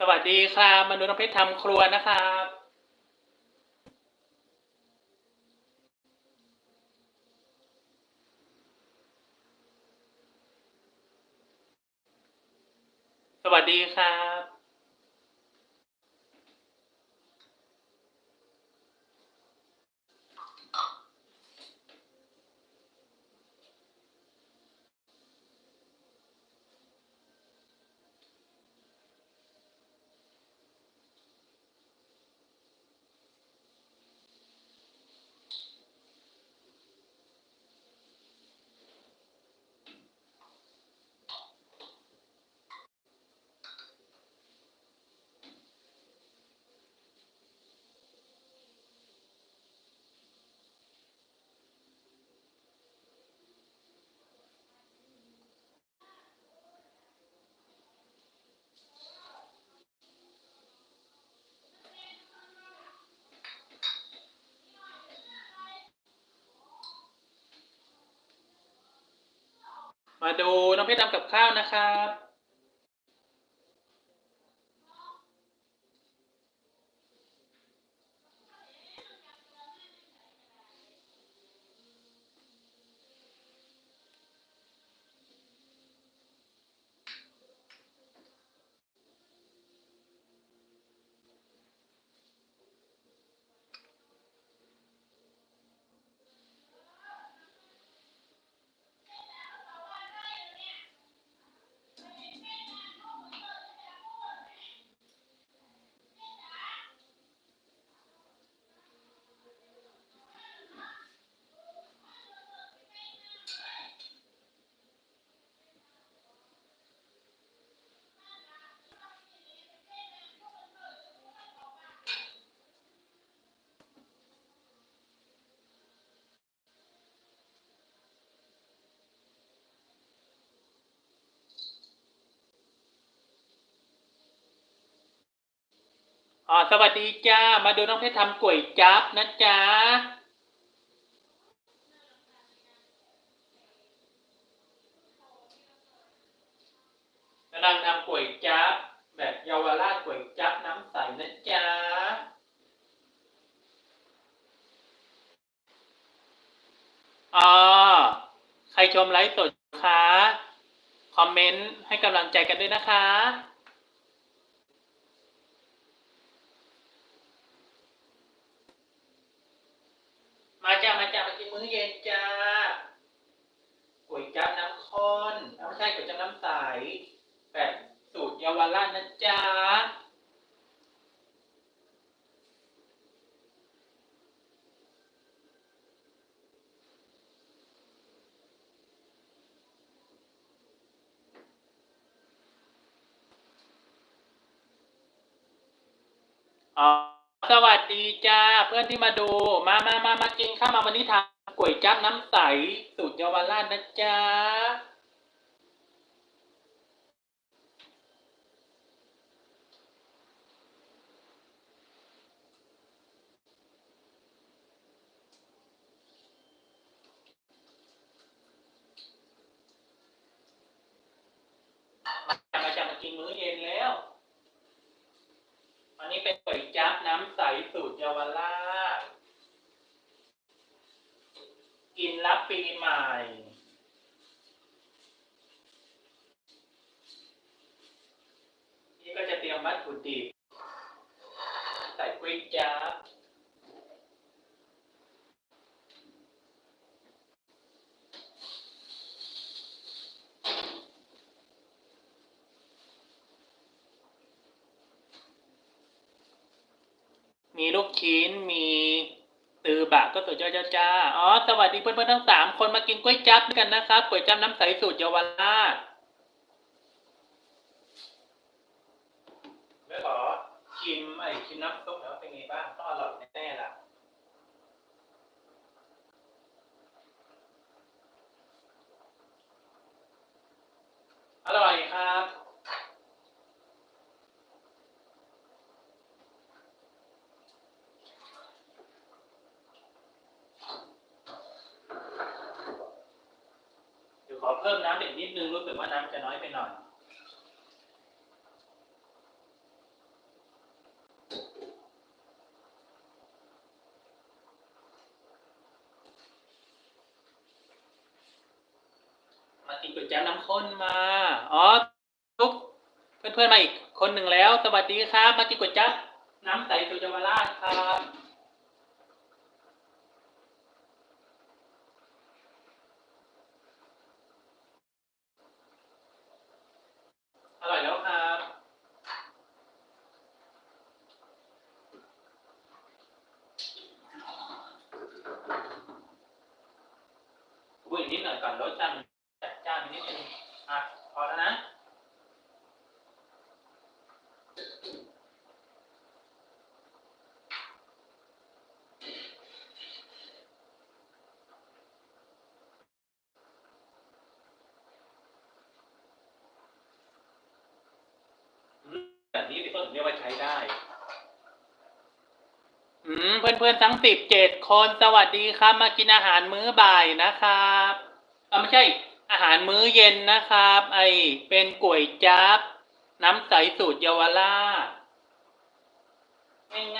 สวัสดีครับมนุษย์น้ำเพชรทำครัวนะครับสวัสดีครับ มาดูน้องเพชรทำกับข้าวนะครับ อ๋อสวัสดีจ้า มาดูน้องเพชรทำก๋วยจั๊บนะจ๊ะกำลังทำก๋วยจั๊บแบบเยาวราชก๋วยจั๊บน้ำใสนะจ๊ะอ๋อใครชมไลฟ์สดคะ คอมเมนต์ให้กำลังใจกันด้วยนะคะ มาจ้ามาจ้ามากินมื้อเย็นจ้าก๋วยจั๊บน้ำข้นเอาไม่ใช่ก๋วยจั๊บน้ำใสแบบสูตรเยาวราชนะจ๊ะอ๋อ สวัสดีจ้าเพื่อนที่มาดู มามามามากินข้าวมาวันนี้ทำก๋วยจั๊บน้ำใส สูตรเยาวราชนะจ๊ะมาจะมาจะมากินมื้อเย็นแล้ว อั นี้เป็นก๋วยจั๊บน้ำใสสูตรเยาวราชกินรับปีใหม่ นี่ก็จะเตรียมวัตถุดิบใส่ก๋วยจั๊บ มีลูกชิ้น มีตือบะก็สุดยอดจ้าอ๋อ สวัสดีเพื่อนๆทั้งสามคนมากินก๋วยจั๊บกันนะครับก๋วยจั๊บน้ำใสสูตรเยาวราชไม่ขอชิมไอ้ชิมน้ำซุปหน่อยว่าเป็นไงบ้าง ต้องอร่อยแน่ๆล่ะ อร่อยครับ เดี๋ยวขอเพิ่มน้ำอีกนิดนึงรู้สึกว่าน้ำจะน้อยไปหน่อย วยจั๊บน้ำข้นมา อ๋อทุกเพื่อนๆมาอีกคนหนึ่งแล้ว สวัสดีครับ มากินก๋วยจั๊บน้ำใสสุจาวราชครับ อร่อยแล้วครับ อุ้ยนิดหน่อยก่อนรสจัดจัดจ้านนิดนึงอะ พอแล้วนะ แบบนี้เป็นต้นเรียกว่าใช้ได้ อืม เพื่อนๆทั้งสิบเจ็ดคนสวัสดีครับ มากินอาหารมื้อบ่ายนะครับอ่ไม่ใช่อาหารมื้อเย็นนะครับ ไอเป็นก๋วยจั๊บน้ำใสสูตรเยาวราช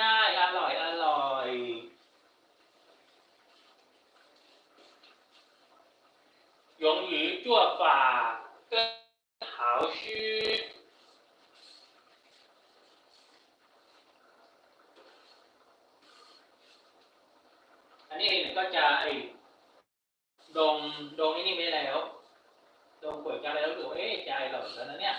ง่ายๆอร่อยอร่อยยงหยูจั่วฝากาหา นนี้เนี่ยก็จะไอ้ดงดงไอ้นี่ไม่แล้วดงก๋วยจั๊บแล้วรู้สึกว่าเอ๊ะใจอร่อยแล้วนะเนี่ย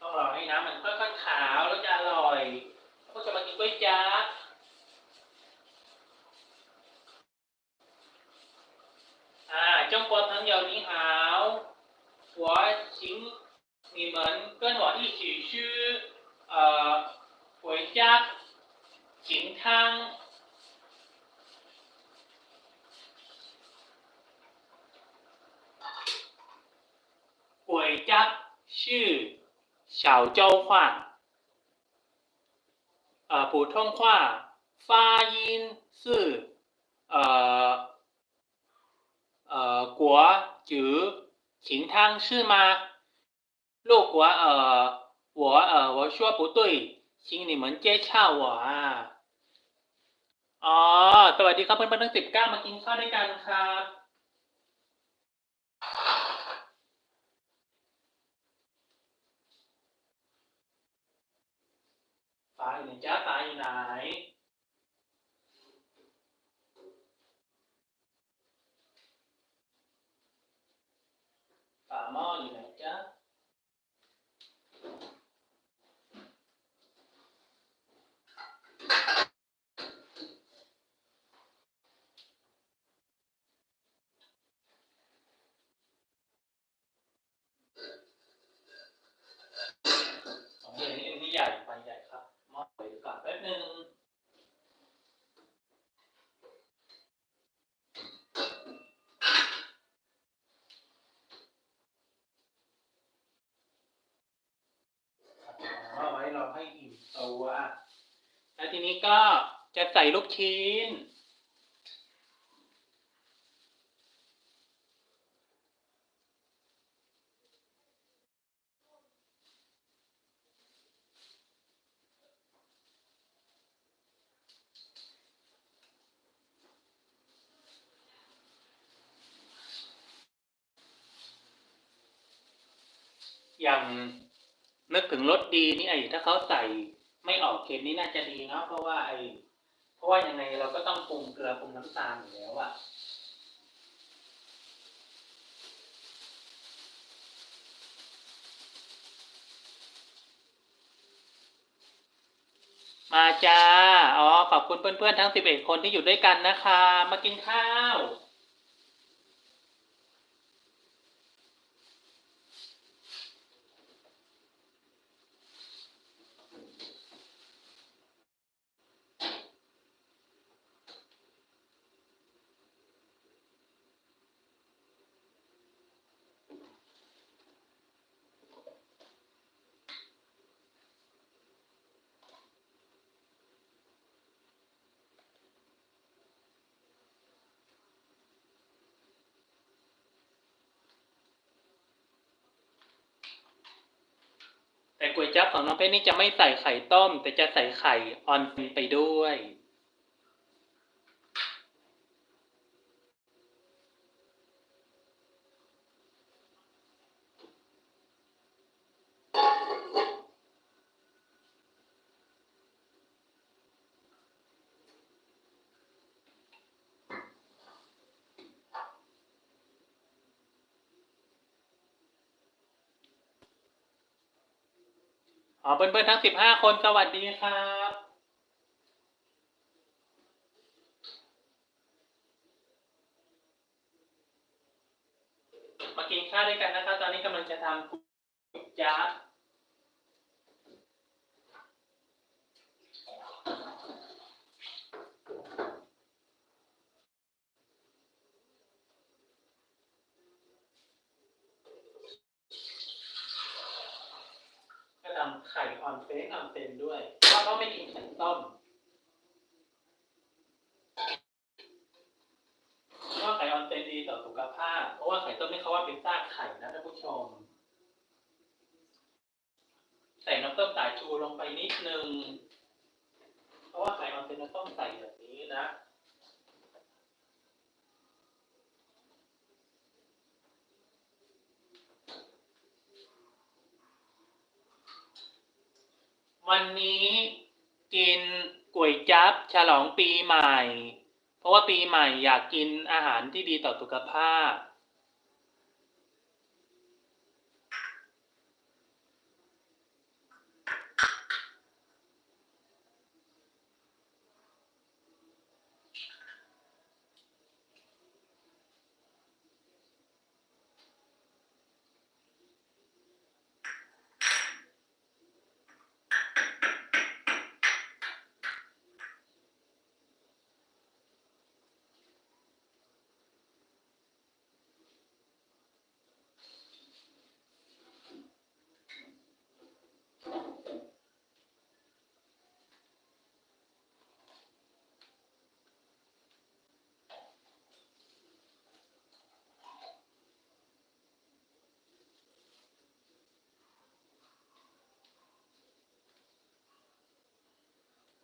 ต้องรอให้น้ำมันค่อยๆขาวแล้วจะอร่อยก็จะมากินก๋วยจั๊บ 小州话，呃，普通话发音是呃呃国酒芹汤是吗？如果呃我呃我说不对，请你们接洽我啊。อ๋อ สวัสดีครับเพื่อนๆทั้งสิบเก้ามากินข้าวด้วยกันครับ ให้อิ่มตัว แล้วทีนี้ก็จะใส่ลูกชิ้น อย่าง นึกถึงรสดีนี่ไอ้ถ้าเขาใส่ไม่ออกเค็มนี่น่าจะดีเนาะเพราะว่าไอ้เพราะว่ายังไงเราก็ต้องปรุงเกลือปรุงน้ำตาลอยู่แล้วอะมาจ้า อ๋อ ขอบคุณเพื่อนๆ ทั้งสิบเอ็ดคนที่อยู่ด้วยกันนะคะ มากินข้าว อ ก๋วยจั๊บของน้องเพชรนี่จะไม่ใส่ไข่ต้ม แต่จะใส่ไข่ออนเซ็นไปด้วย อ๋อเพื่อนๆทั้งสิบห้าคนสวัสดีครับ มากินข้าวด้วยกันนะครับ ตอนนี้กำลังจะทำก๋วยจั๊บก็ทำไข่ออนเฟกออนเซนด้วยเพราะเขาไม่กินไข่ต้มเพราะว่าไข่ออนเซนดีต่อ สุขภาพ เพราะว่าไข่ต้มนี่เขาว่าเป็นซากไข่นะท่านผู้ชม ใส่น้ำต้มสายชูลงไปนิดนึง เพราะว่าไข่ออนเซนเราต้องใส่แบบนี้นะวันนี้กินก๋วยจั๊บฉลองปีใหม่ เพราะว่าปีใหม่อยากกินอาหารที่ดีต่อสุขภาพ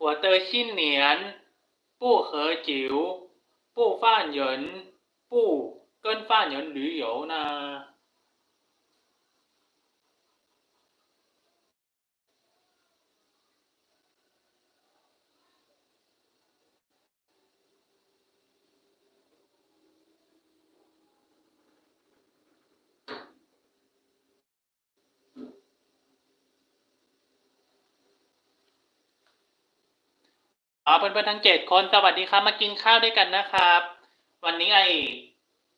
我的新年不喝酒，不犯人，不跟犯人旅游呢。 เพื่อนๆทั้งเจ็ดคนสวัสดีครับมากินข้าวด้วยกันนะครับ วันนี้ไอ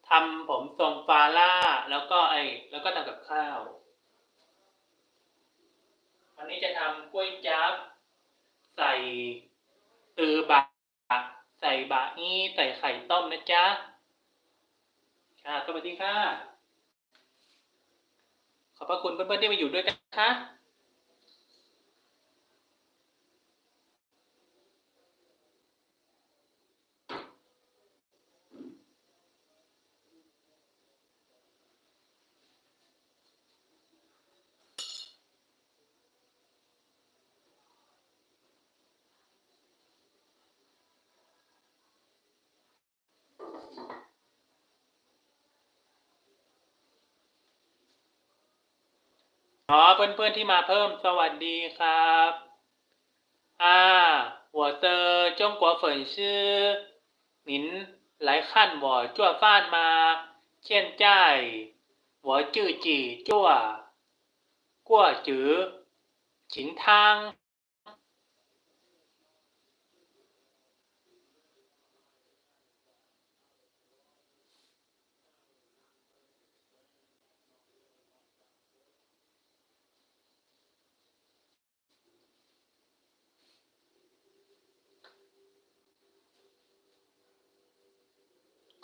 ทำผมทรงฟาล่าแล้วก็ไอแล้วก็ทำกับข้าว วันนี้จะทำกล้วยจับใส่ตือบะใส่บะนี่ใส่ไข่ต้มนะจ๊ะค่ะสวัสดีค่ะขอบพระคุณเพื่อนๆที่มาอยู่ด้วยกันนะคะ ขอเพื่อนๆที่มาเพิ่มสวัสดีครับอ่าหัวเตอจงกัวเฝยชื่อหมินหลายขั้นบ่จั่วฟานมาเช่นใจหัวจื้อจีจั่วกัวจื้อฉิงทาง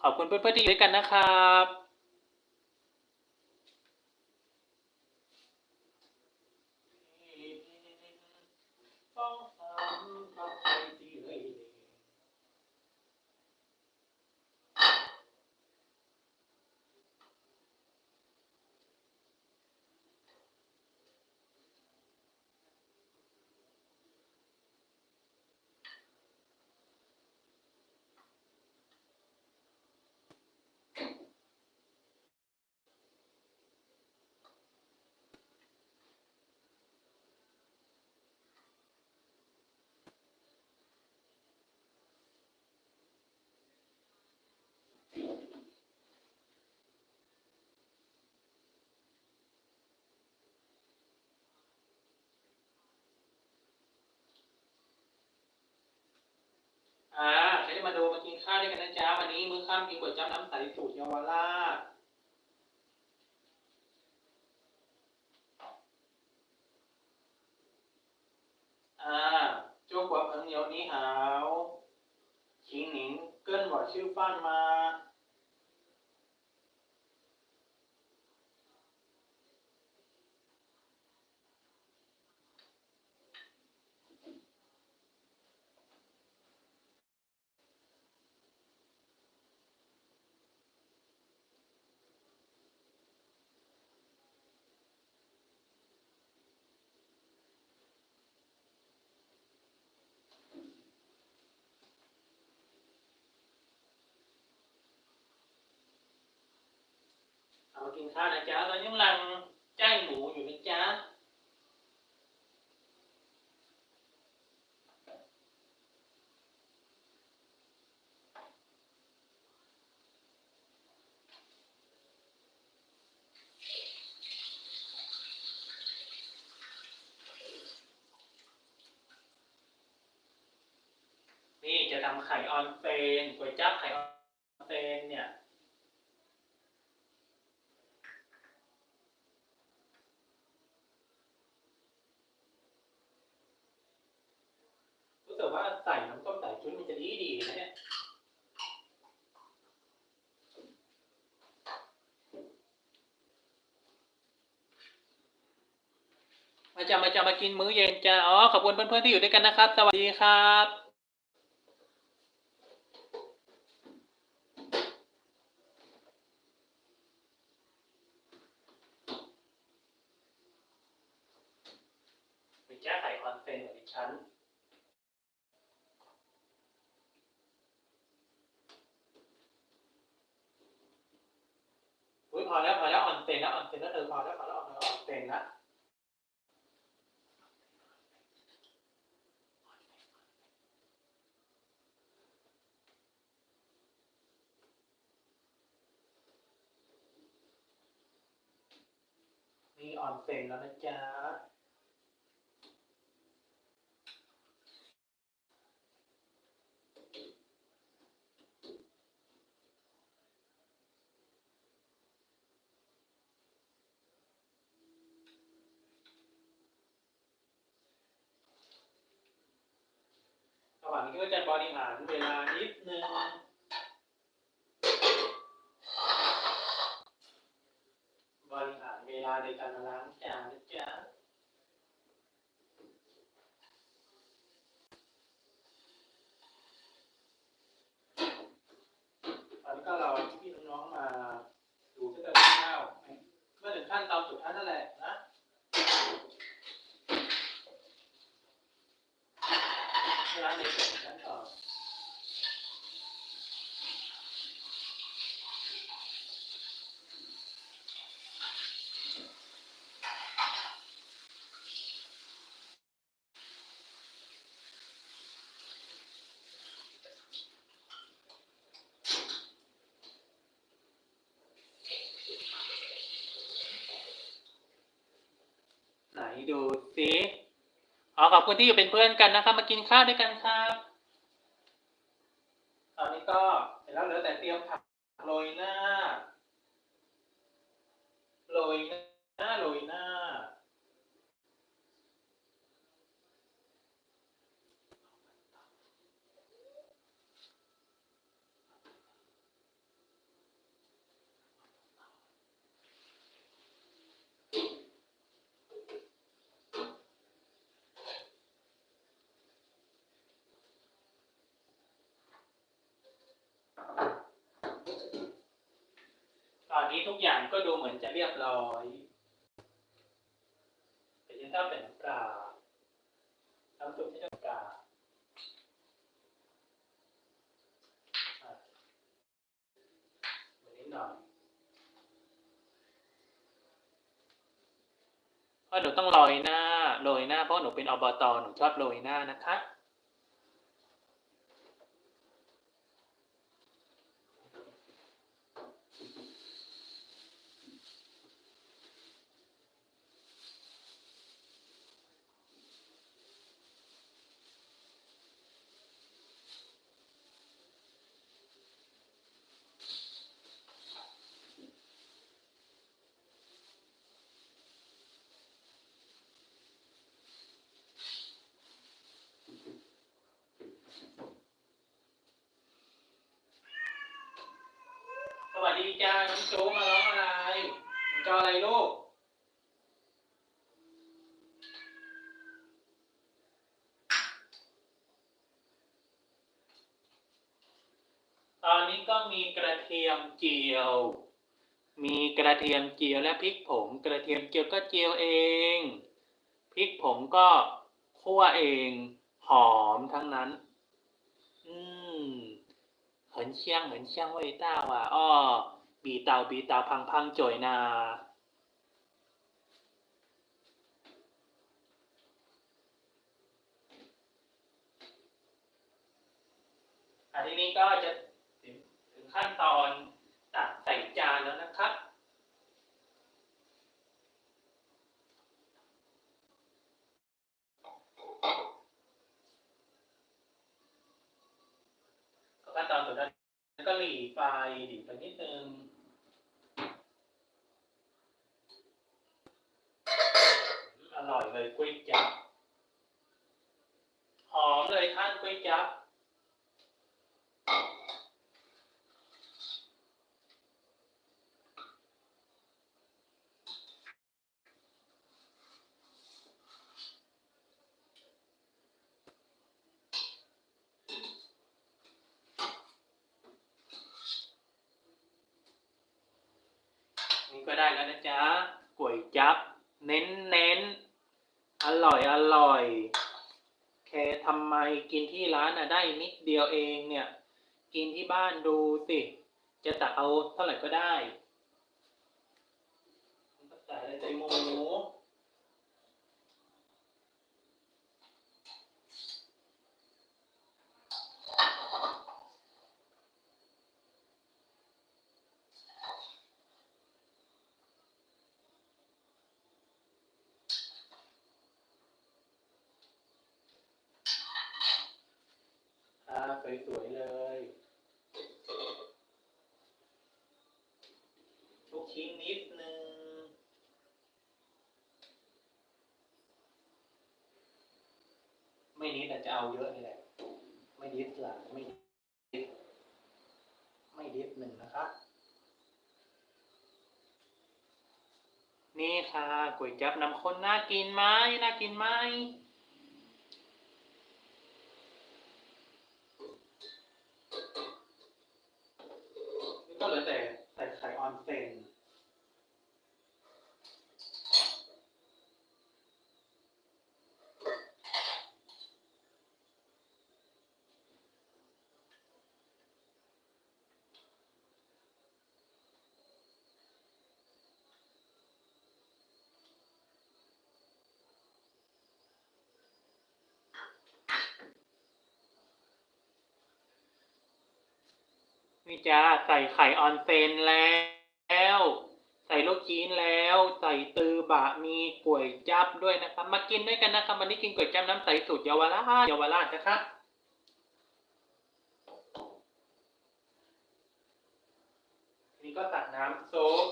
ขอบคุณเพื่อนๆที่อยู่ด้วยกันนะครับ อ่าฉันจะมาดูมากินข้าวด้วยกันนะจ๊ะวันนี้มื้อค่ำกินก๋วยจั๊บน้ำใสสูตรเยาวราช เอามากินข้าวนะจ๊ะตอนนี้กำลังจ้างหมูอยู่นะจ๊ะนี่จะทำไข่ออนเฟรนก๋วยจั๊บไข่ออนเฟรนเนี่ย รู้สึกว่าใส่น้ำต้มสายชุดมันจะดีดีๆนะเนี่ย มาจะมาจะมา กินมื้อเย็นจ้าอ๋อขอบคุณเพื่อนๆที่อยู่ด้วยกันนะครับ สวัสดีครับไปแก้ไขคอนเทนต์ของดิฉัน อุ้ยพอแล้วพอแล้วออนเซนแล้วออนเซนแล้วเธอพอแล้วพอแล้วออนเซนแล้วนี่ ออนเซนแล้วนะจ๊ะระหว่างนี้ก็จะบริหารเวลานิดนึงบริหาร เวลาในการล้างจานนะจ๊ะ ตอนนี้ก็รอพี่ๆน้องๆมาดูที่จะทำข้าวเมื่อถึงขั้นตอนสุดท้ายนั่นแหละนะเวลาเด็กๆนั้นต่อไหนดูสิ อ๋อขอบคุณที่อยู่เป็นเพื่อนกันนะครับ มากินข้าวด้วยกันครับตอนนี้ก็เสร็จแล้วเหลือแต่เตรียมผักโรยหน้าโรยหน้าโรยหน้า ตอนนี้ทุกอย่างก็ดู เรียบร้อยแต่ยังต้องเป็นน้ำปลาน้ำซุปที่น้ำปลาอะนิดหน่อยเพราะหนูต้องโรยหน้าโรยหน้า เพราะหนูเป็นอบตหนูชอบโรยหน้านะคะ อ จ้าน้องจูมาร้องอะไรมึง จะเอาอะไรลูก ตอนนี้ก็มีกระเทียมเจียว มีกระเทียมเจียวและพริกผง กระเทียมเจียวก็เจียวเอง พริกผงก็คั่วเอง หอมทั้งนั้น อืม很香很香味道啊哦 บีเตาบีเตาพังพังจ่อยนาอันนี้ก็จะถึงถึงขั้นตอนตักใส่จานแล้วนะครับ ขั้นตอนสุดท้ายก็หลีไฟหลีไปนิดนึง ก๋วยจั๊บหอมเลยท่านก๋วยจั๊บ นี่ก็ได้แล้วนะจ๊ะก๋วยจั๊บเน้นเน้นๆอร่อยอร่อย แค่ทำไมกินที่ร้านน่ะได้นิดเดียวเองเนี่ย กินที่บ้าน ดูสิ จะตักเอาเท่าไหร่ก็ได้ก็ใส่อะไรใส่หมูอ่าสวยๆเลย ลูกชิ้นนิดนึง ไม่นิดแต่จะ เอาเยอะนี่แหละ ไม่ดิฟหลังไม่ดิฟไม่ดิฟหนึ่งนะครับนี่ค่ะก๋วยจับน้ำข้นน่ากินไหมน่ากินไหม นี่ก็เหลือแต่ใส่ไข่ออนเซน นี่จ้าใส่ไข่ออนเซนแล้ว ใส่ลูกชิ้นแล้ว ใส่ตือบะมีก๋วยจั๊บด้วยนะครับมากินด้วยกันนะครับวันนี้กินก๋วยจั๊บน้ำใสสูตรเยาวราชเยาวราชนะครับนี่ก็ตักน้ำซุป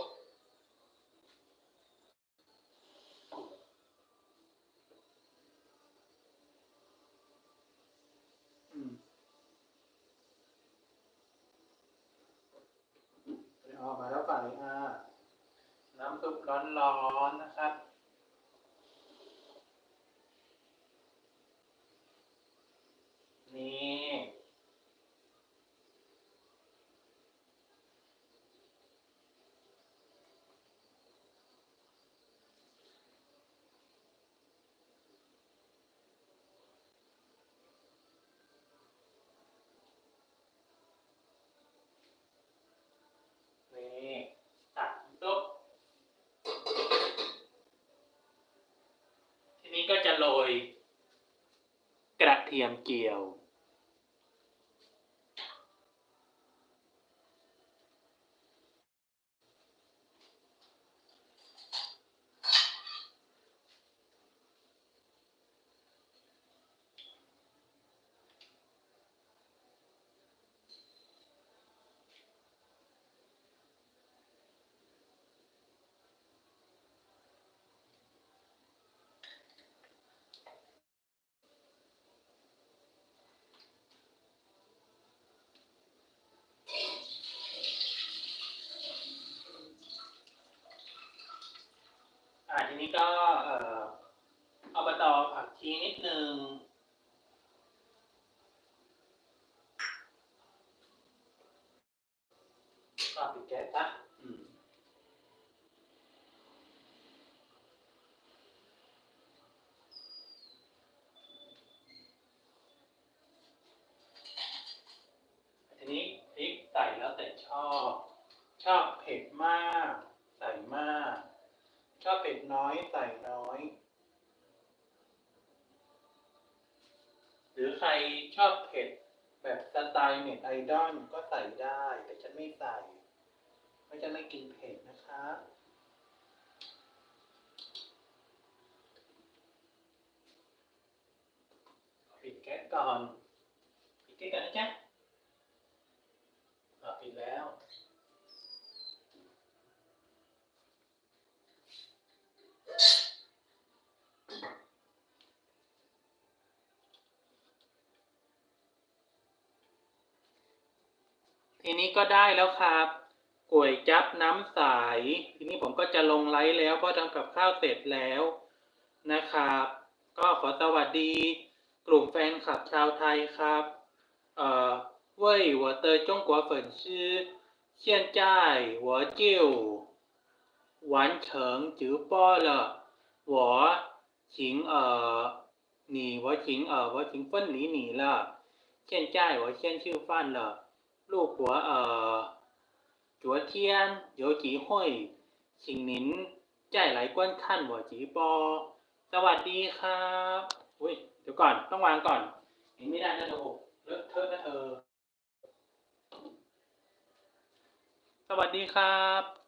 อืมอ อ่าน้ำซุปร้อนๆนะครับ นี่ นี่ตักซุปทีนี้ก็จะโรยกระ เทียมเจียว น ก็เอ่ออบตผักชีนิดนึง ก็ปิดแก๊สซะอืมทีนี้พริกใส่แล้วแต่ชอบ ชอบเผ็ดมาก ใส่มาก ชอบเผ็ดน้อยใส่น้อย หรือใครชอบเผ็ดแบบสไต ล์เน็ตไอดอลก็ใส่ได้ แต่ฉันไม่ใส่เพราะฉันไม่กินเผ็ดนะคะ ปิดแก๊สก่อน ปิดแก๊สก่อนนะจ๊ะอะปิดแล้วีนี้ก็ได้แล้วครับก๋วยจับน้ำใสทีนี้ผมก็จะลงไลฟ์แล้วก็ทำกับข้าวเสร็จแล้วนะครับ ก็ขอสวัสดี กลุ่มแฟนคลับชาวไทยครับเอ่อเว่ยหัวเตยจงกัวเฟินชื่อเชียนจ้ายหัวจิ้วหวานเฉิงจื้อป้อเลอหัวชิงเอ่อหนีหัวชิงเอ่อหัวชิงเฟินหนีหนีละเชียนจ้ายหัวเชียนชื่อฟันเลอ ลูกหัวเอ่อจัวเทียนโยจีห้อยสิงหนินใจไหลกวนขั้นหัวจีปอ สวัสดีครับอุ้ยเดี๋ยวก่อนต้องวางก่อนเห็นไม่ได้นะเธอหเลิกเทอะนะเธอ สวัสดีครับ